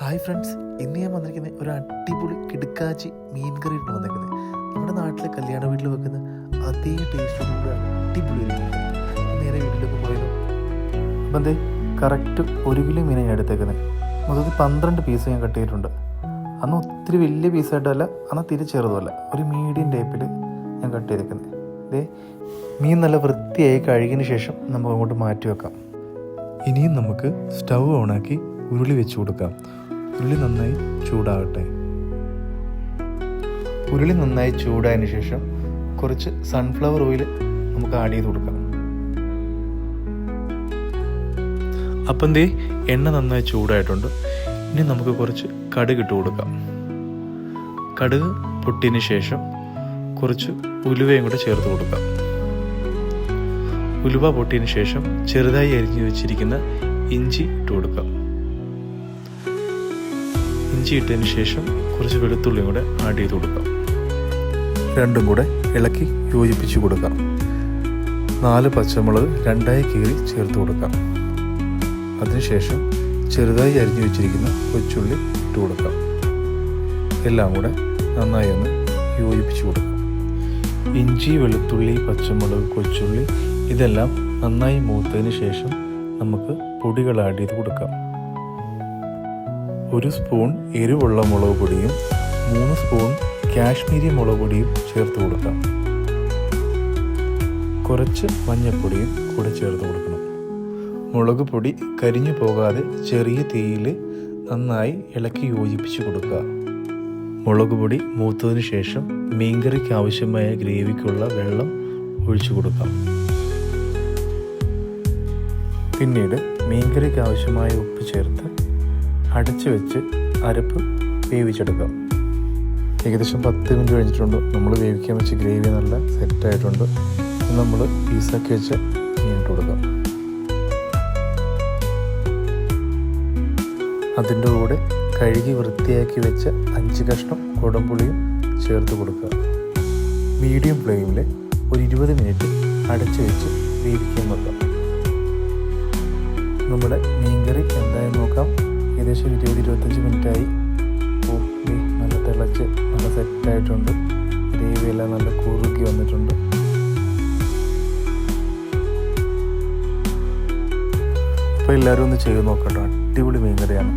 Hi friends ഇന്ന് ഞാൻ വന്നിരിക്കുന്നത് ഒരു അടിപൊളി കിടുക്കാച്ചി മീൻ കറി ഇട്ട് വന്നിരിക്കുന്നത്. നമ്മുടെ നാട്ടിലെ കല്യാണ വീട്ടിൽ വെക്കുന്ന അതേ ടേസ്റ്റോടുകൂടി അടിപൊളി ഒരു മീൻ നേരെ വീട്ടിലേക്ക് പോയാലോ അപ്പം എന്തേ കറക്റ്റ് ഒരു കിലോ മീനാണ് ഞാൻ എടുത്തേക്കുന്നത്. മൊത്തത്തിൽ പന്ത്രണ്ട് പീസ് ഞാൻ കട്ട് ചെയ്തിട്ടുണ്ട്. അന്ന് ഒത്തിരി വലിയ പീസായിട്ടല്ല അന്ന് തിരി ചെറുതുമല്ല. ഒരു മീഡിയം ടൈപ്പിൽ ഞാൻ കട്ട് ചെയ്തേക്കുന്നത്. ദേ മീൻ നല്ല വൃത്തിയായി കഴുകിയതിന് ശേഷം നമുക്ക് അങ്ങോട്ട് മാറ്റി വെക്കാം. ഇനിയും നമുക്ക് സ്റ്റൗ ഓണാക്കി ഉരുളി വെച്ച് കൊടുക്കാം. ഉരുളി നന്നായി ചൂടാകട്ടെ. ഉരുളി നന്നായി ചൂടായതിനു ശേഷം കുറച്ച് സൺഫ്ലവർ ഓയിൽ നമുക്ക് ആഡ് ചെയ്ത് കൊടുക്കാം. അപ്പം എന്തേ എണ്ണ നന്നായി ചൂടായിട്ടുണ്ട്. ഇനി നമുക്ക് കുറച്ച് കടുക് ഇട്ട് കൊടുക്കാം. കടുക് പൊട്ടിയതിന് ശേഷം കുറച്ച് ഉലുവയും കൂടെ ചേർത്ത് കൊടുക്കാം. ഉലുവ പൊട്ടിയതിന് ശേഷം ചെറുതായി അരിഞ്ഞു വെച്ചിരിക്കുന്ന ഇഞ്ചി ഇട്ട് കൊടുക്കാം. ഇഞ്ചി ഇട്ടതിന് ശേഷം കുറച്ച് വെളുത്തുള്ളിയും കൂടെ ആഡ് ചെയ്ത് കൊടുക്കാം. രണ്ടും കൂടെ ഇളക്കി യോജിപ്പിച്ച് കൊടുക്കാം. നാല് പച്ചമുളക് രണ്ടായി കീറി ചേർത്ത് കൊടുക്കാം. അതിനുശേഷം ചെറുതായി അരിഞ്ഞു വെച്ചിരിക്കുന്ന കൊച്ചുള്ളി ഇട്ട് കൊടുക്കാം. എല്ലാം കൂടെ നന്നായി ഒന്ന് യോജിപ്പിച്ച് കൊടുക്കാം. ഇഞ്ചി വെളുത്തുള്ളി പച്ചമുളക് കൊച്ചുള്ളി ഇതെല്ലാം നന്നായി മൂത്തതിന് ശേഷം നമുക്ക് പൊടികൾ ആഡ് ചെയ്ത് കൊടുക്കാം. ഒരു സ്പൂൺ എരിവുള്ള മുളക് പൊടിയും മൂന്ന് സ്പൂൺ കാശ്മീരി മുളക് പൊടിയും ചേർത്ത് കൊടുക്കാം. കുറച്ച് മഞ്ഞൾപ്പൊടിയും കൂടെ ചേർത്ത് കൊടുക്കണം. മുളക് പൊടി കരിഞ്ഞു പോകാതെ ചെറിയ തീയിൽ നന്നായി ഇളക്കി യോജിപ്പിച്ച് കൊടുക്കുക. മുളക് പൊടി മൂത്തതിന് ശേഷം മീൻകറിക്ക് ആവശ്യമായ ഗ്രേവിക്കുള്ള വെള്ളം ഒഴിച്ചു കൊടുക്കാം. പിന്നീട് മീൻകറിക്ക് ആവശ്യമായ ഉപ്പ് ചേർത്ത് അടച്ചു വെച്ച് അരപ്പ് വേവിച്ചെടുക്കാം ഏകദേശം പത്ത് മിനിറ്റ് കഴിഞ്ഞിട്ടുണ്ട്. നമ്മൾ വേവിക്കാൻ വെച്ച് ഗ്രേവി നല്ല സെറ്റ് ആയിട്ടുണ്ട്. നമ്മൾ പീസാക്കി വെച്ച് മീനിട്ട് കൊടുക്കാം. അതിന്റെ കൂടെ കഴുകി വൃത്തിയാക്കി വെച്ച അഞ്ച് കഷ്ണം കുടംപുളിയും ചേർത്ത് കൊടുക്കുക. മീഡിയം ഫ്ലെയിമിൽ ഒരു ഇരുപത് മിനിറ്റ് അടച്ചു വെച്ച് വേവിക്കാൻ വെക്കാം. നമ്മുടെ മീൻകറി എന്തായാലും നോക്കാം. ഏകദേശം ഇരുപത് ഇരുപത്തഞ്ച് മിനിറ്റായി. ഓ നല്ല തിളച്ച് നല്ല സെറ്റായിട്ടുണ്ട് ഗ്രേവി എല്ലാം നല്ല കുറുക്കി വന്നിട്ടുണ്ട്. അപ്പോൾ എല്ലാവരും ഒന്ന് ചെയ്ത് നോക്കട്ടോ അടിപൊളി മീൻകറിയാണ്.